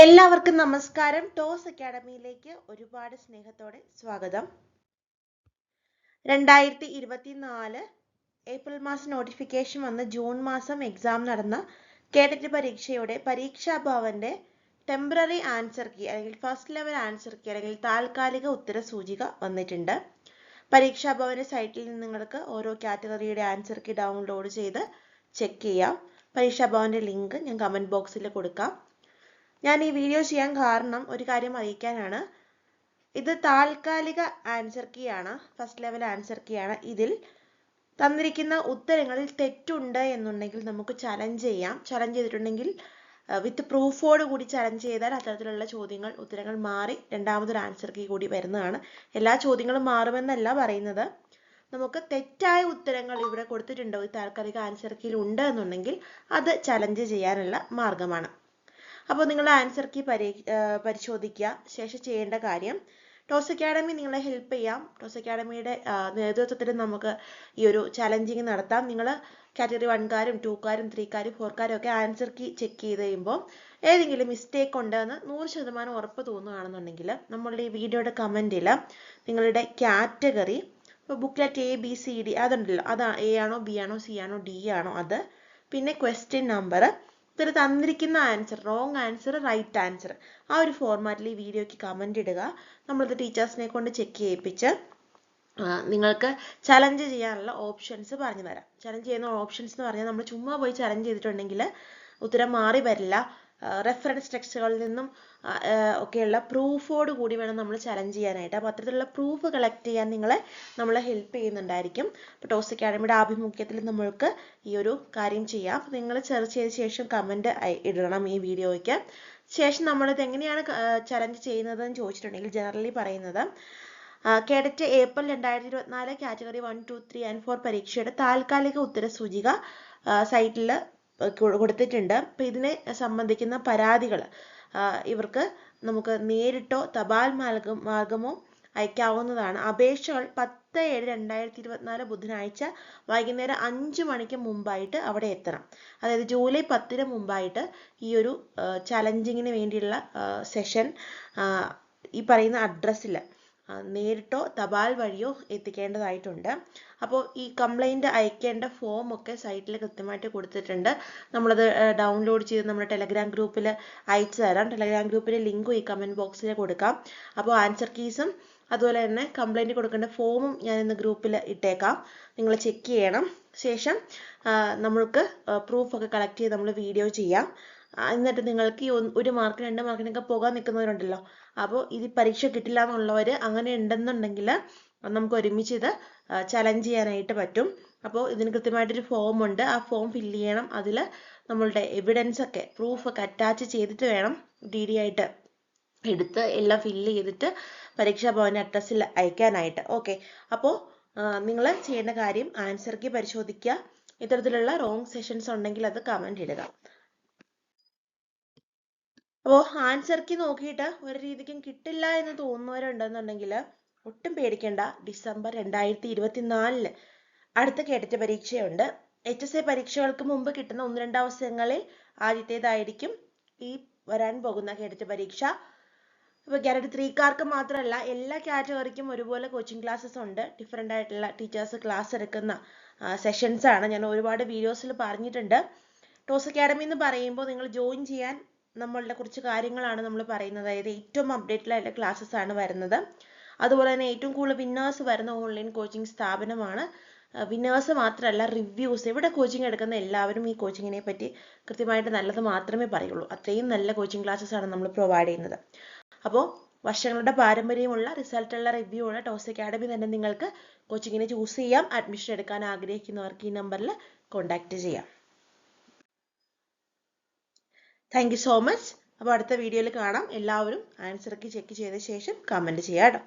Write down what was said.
എല്ലാവർക്കും നമസ്കാരം. ടോസ് അക്കാഡമിയിലേക്ക് ഒരുപാട് സ്നേഹത്തോടെ സ്വാഗതം. രണ്ടായിരത്തി ഇരുപത്തിനാല് ഏപ്രിൽ മാസം നോട്ടിഫിക്കേഷൻ വന്ന് ജൂൺ മാസം എക്സാം നടന്ന കേഡറ്റ് പരീക്ഷയുടെ പരീക്ഷാ ഭവന്റെ ടെമ്പററി ആൻസർ കീ അല്ലെങ്കിൽ ഫസ്റ്റ് ലെവൽ ആൻസർ കീ അല്ലെങ്കിൽ താൽക്കാലിക ഉത്തര സൂചിക വന്നിട്ടുണ്ട്. പരീക്ഷാ ഭവന്റെ സൈറ്റിൽ നിന്ന് നിങ്ങൾക്ക് ഓരോ കാറ്റഗറിയുടെ ആൻസർ കീ ഡൗൺലോഡ് ചെയ്ത് ചെക്ക് ചെയ്യാം. പരീക്ഷാ ഭവന്റെ ലിങ്ക് ഞാൻ കമന്റ് ബോക്സിൽ കൊടുക്കാം. ഞാൻ ഈ വീഡിയോ ചെയ്യാൻ കാരണം ഒരു കാര്യം അറിയിക്കാനാണ്. ഇത് താൽക്കാലിക ആൻസർ കീ ആണ്. ഫസ്റ്റ് ലെവൽ ആൻസർ കീ ആണ്. ഇതിൽ തന്നിരിക്കുന്ന ഉത്തരങ്ങളിൽ തെറ്റുണ്ട് എന്നുണ്ടെങ്കിൽ നമുക്ക് ചലഞ്ച് ചെയ്യാം. ചലഞ്ച് ചെയ്തിട്ടുണ്ടെങ്കിൽ വിത്ത് പ്രൂഫോട് കൂടി ചലഞ്ച് ചെയ്താൽ അത്തരത്തിലുള്ള ചോദ്യങ്ങൾ ഉത്തരങ്ങൾ മാറി രണ്ടാമതൊരു ആൻസർ കീ കൂടി വരുന്നതാണ്. എല്ലാ ചോദ്യങ്ങളും മാറുമെന്നല്ല പറയുന്നത്. നമുക്ക് തെറ്റായ ഉത്തരങ്ങൾ ഇവിടെ കൊടുത്തിട്ടുണ്ടോ. ഈ താൽക്കാലിക ആൻസർ കീയിൽ ഉണ്ട് എന്നുണ്ടെങ്കിൽ അത് ചലഞ്ച് ചെയ്യാനുള്ള മാർഗമാണ്. അപ്പോൾ നിങ്ങൾ ആൻസർ കീ പരി പരിശോധിക്കുക. ശേഷം ചെയ്യേണ്ട കാര്യം ടോസ് അക്കാഡമി നിങ്ങളെ ഹെൽപ്പ് ചെയ്യാം. ടോസ് അക്കാഡമിയുടെ നേതൃത്വത്തിൽ നമുക്ക് ഈ ഒരു ചലഞ്ചിങ് നടത്താം. നിങ്ങൾ കാറ്റഗറി വൺകാരും ടൂക്കാരും ത്രീക്കാരും ഫോർക്കാരും ഒക്കെ ആൻസർ കീ ചെക്ക് ചെയ്ത് കഴിയുമ്പോൾ ഏതെങ്കിലും മിസ്റ്റേക്ക് ഉണ്ടെന്ന് നൂറ് ശതമാനം ഉറപ്പ് തോന്നുകയാണെന്നുണ്ടെങ്കിൽ നമ്മളുടെ ഈ വീഡിയോയുടെ കമന്റിൽ നിങ്ങളുടെ കാറ്റഗറി ഇപ്പോൾ booklet A B C D അതുണ്ടല്ലോ. അത് എ ആണോ ബി ആണോ സി ആണോ ഡി ആണോ അത് പിന്നെ ക്വസ്റ്റ്യൻ നമ്പർ ഇതിൽ തന്നിരിക്കുന്ന answer wrong answer right answer ആ ഒരു ഫോർമാറ്റിൽ ഈ വീഡിയോയ്ക്ക് കമന്റ് ഇടുക. നമ്മളിത് ടീച്ചേഴ്സിനെ കൊണ്ട് ചെക്ക് ചെയ്യിപ്പിച്ച് നിങ്ങൾക്ക് ചലഞ്ച് ചെയ്യാനുള്ള ഓപ്ഷൻസ് പറഞ്ഞു തരാം ചലഞ്ച് ചെയ്യുന്ന ഓപ്ഷൻസ് എന്ന് പറഞ്ഞാൽ നമ്മൾ ചുമ്മാ പോയി ചലഞ്ച് ചെയ്തിട്ടുണ്ടെങ്കിൽ ഉത്തരം മാറി വരില്ല. റെഫറൻസ് ടെക്സ്റ്റുകളിൽ നിന്നും ഒക്കെയുള്ള പ്രൂഫോട് കൂടി വേണം നമ്മൾ ചലഞ്ച് ചെയ്യാനായിട്ട്. അപ്പോൾ അത്തരത്തിലുള്ള പ്രൂഫ് കളക്ട് ചെയ്യാൻ നിങ്ങളെ നമ്മൾ ഹെൽപ്പ് ചെയ്യുന്നുണ്ടായിരിക്കും. ഇപ്പോൾ ടോസ് അക്കാഡമിയുടെ ആഭിമുഖ്യത്തിൽ നമ്മൾക്ക് ഈ ഒരു കാര്യം ചെയ്യാം. അപ്പോൾ നിങ്ങൾ സെർച്ച് ചെയ്ത ശേഷം കമന്റ് ഇടണം ഈ വീഡിയോയ്ക്ക്. ശേഷം നമ്മളിത് എങ്ങനെയാണ് ചലഞ്ച് ചെയ്യുന്നതെന്ന് ചോദിച്ചിട്ടുണ്ടെങ്കിൽ ജനറലി പറയുന്നത് കേഡറ്റ് ഏപ്രിൽ രണ്ടായിരത്തി ഇരുപത്തിനാല് category one two three and four പരീക്ഷയുടെ താൽക്കാലിക ഉത്തര സൂചിക സൈറ്റിൽ കൊടുത്തിട്ടുണ്ട്. അപ്പം ഇതിനെ സംബന്ധിക്കുന്ന പരാതികൾ ഇവർക്ക് നമുക്ക് നേരിട്ടോ തപാൽ മാർഗം മാർഗമോ അയക്കാവുന്നതാണ്. അപേക്ഷകൾ പത്ത് ഏഴ് രണ്ടായിരത്തി ഇരുപത്തിനാല് ബുധനാഴ്ച വൈകുന്നേരം അഞ്ച് മണിക്ക് മുമ്പായിട്ട് അവിടെ എത്തണം. അതായത് ജൂലൈ പത്തിന് മുമ്പായിട്ട് ഈ ഒരു ചലഞ്ചിങ്ങിന് വേണ്ടിയുള്ള സെഷൻ ഈ പറയുന്ന അഡ്രസ്സിൽ നേരിട്ടോ തപാൽ വഴിയോ എത്തിക്കേണ്ടതായിട്ടുണ്ട്. അപ്പോൾ ഈ കംപ്ലൈന്റ് അയക്കേണ്ട ഫോം ഒക്കെ സൈറ്റിൽ കൃത്യമായിട്ട് കൊടുത്തിട്ടുണ്ട്. നമ്മളത് ഡൗൺലോഡ് ചെയ്ത് നമ്മുടെ ടെലഗ്രാം ഗ്രൂപ്പിൽ അയച്ചു തരാം. ടെലഗ്രാം ഗ്രൂപ്പിലെ ലിങ്കും ഈ കമന്റ് ബോക്സിൽ കൊടുക്കാം. അപ്പോൾ ആൻസർ കീസും അതുപോലെ തന്നെ കംപ്ലൈന്റ് കൊടുക്കേണ്ട ഫോമും ഞാൻ ഇന്ന് ഗ്രൂപ്പിൽ ഇട്ടേക്കാം. നിങ്ങൾ ചെക്ക് ചെയ്യണം. ശേഷം നമ്മൾക്ക് പ്രൂഫൊക്കെ കളക്ട് ചെയ്ത് നമ്മൾ വീഡിയോ ചെയ്യാം. എന്നിട്ട് നിങ്ങൾക്ക് ഈ ഒരു മാർക്ക് രണ്ട് മാർക്കിനൊക്കെ പോകാൻ നിൽക്കുന്നവരുണ്ടല്ലോ. അപ്പോൾ ഇത് പരീക്ഷ കിട്ടില്ല എന്നുള്ളവർ അങ്ങനെ ഉണ്ടെന്നുണ്ടെങ്കിൽ നമുക്ക് ഒരുമിച്ച് ഇത് ചലഞ്ച് ചെയ്യാനായിട്ട് പറ്റും. അപ്പോൾ ഇതിന് കൃത്യമായിട്ടൊരു ഫോം ഉണ്ട്. ആ ഫോം ഫില്ല് ചെയ്യണം. അതിൽ നമ്മളുടെ എവിഡൻസ് ഒക്കെ പ്രൂഫ് ഒക്കെ അറ്റാച്ച് ചെയ്തിട്ട് വേണം ഡി ഡി ആയിട്ട് എടുത്ത് എല്ലാം ഫില്ല് ചെയ്തിട്ട് പരീക്ഷാ ഭവൻ അഡ്രസ്സിൽ അയക്കാനായിട്ട്. ഓക്കെ അപ്പോൾ നിങ്ങൾ ചെയ്യേണ്ട കാര്യം ആൻസർ പരിശോധിക്കുക. ഇത്തരത്തിലുള്ള റോങ് സെഷൻസ് ഉണ്ടെങ്കിൽ അത് കമന്റ് ഇടുക. അപ്പോൾ ആൻസർ നോക്കിയിട്ട് ഒരു രീതിക്കും കിട്ടില്ല എന്ന് തോന്നുന്നവരുണ്ടെന്നുണ്ടെങ്കിൽ ഒട്ടും പേടിക്കേണ്ട. ഡിസംബർ രണ്ടായിരത്തി ഇരുപത്തിനാലിൽ അടുത്ത കേഡറ്റ് പരീക്ഷയുണ്ട്. എച്ച് എസ് എ പരീക്ഷകൾക്ക് മുമ്പ് കിട്ടുന്ന ഒന്ന് രണ്ട് അവസരങ്ങളിൽ ആദ്യത്തേതായിരിക്കും ഈ വരാൻ പോകുന്ന കേഡറ്റ് പരീക്ഷ. ഇപ്പോൾ കാറ്റഗറി ത്രീക്കാർക്ക് മാത്രമല്ല എല്ലാ കാറ്റഗറിക്കും ഒരുപോലെ കോച്ചിങ് ക്ലാസ്സസ് ഉണ്ട്. ഡിഫറെന്റ് ആയിട്ടുള്ള ടീച്ചേഴ്സ് ക്ലാസ് എടുക്കുന്ന സെഷൻസ് ആണ്. ഞാൻ ഒരുപാട് വീഡിയോസിൽ പറഞ്ഞിട്ടുണ്ട്. ടോസ് അക്കാഡമി എന്ന് പറയുമ്പോൾ നിങ്ങൾ ജോയിൻ ചെയ്യാൻ നമ്മളുടെ കുറച്ച് കാര്യങ്ങളാണ് നമ്മൾ പറയുന്നത്. അതായത് ഏറ്റവും അപ്ഡേറ്റഡ് ആയിട്ടുള്ള ക്ലാസ്സസ് ആണ് വരുന്നത്. അതുപോലെ തന്നെ ഏറ്റവും കൂടുതൽ വിന്നേഴ്സ് വരുന്ന ഓൺലൈൻ കോച്ചിങ് സ്ഥാപനമാണ്. വിന്നേഴ്സ് മാത്രമല്ല റിവ്യൂസ് ഇവിടെ കോച്ചിങ് എടുക്കുന്ന എല്ലാവരും ഈ കോച്ചിങ്ങിനെ പറ്റി കൃത്യമായിട്ട് നല്ലത് മാത്രമേ പറയുള്ളൂ. അത്രയും നല്ല കോച്ചിങ് ക്ലാസ്സസ് ആണ് നമ്മൾ പ്രൊവൈഡ് ചെയ്യുന്നത്. അപ്പോൾ വർഷങ്ങളുടെ പാരമ്പര്യമുള്ള റിസൾട്ടുള്ള റിവ്യൂ ഉള്ള ടോസ് അക്കാഡമി തന്നെ നിങ്ങൾക്ക് കോച്ചിങ്ങിനെ ചൂസ് ചെയ്യാം. അഡ്മിഷൻ എടുക്കാൻ ആഗ്രഹിക്കുന്നവർക്ക് ഈ നമ്പറിൽ കോൺടാക്റ്റ് ചെയ്യാം. താങ്ക് സോ മച്ച് അപ്പോൾ അടുത്ത വീഡിയോയിൽ കാണാം. എല്ലാവരും ആൻസർ ചെക്ക് ചെയ്ത ശേഷം കമന്റ് ചെയ്യാം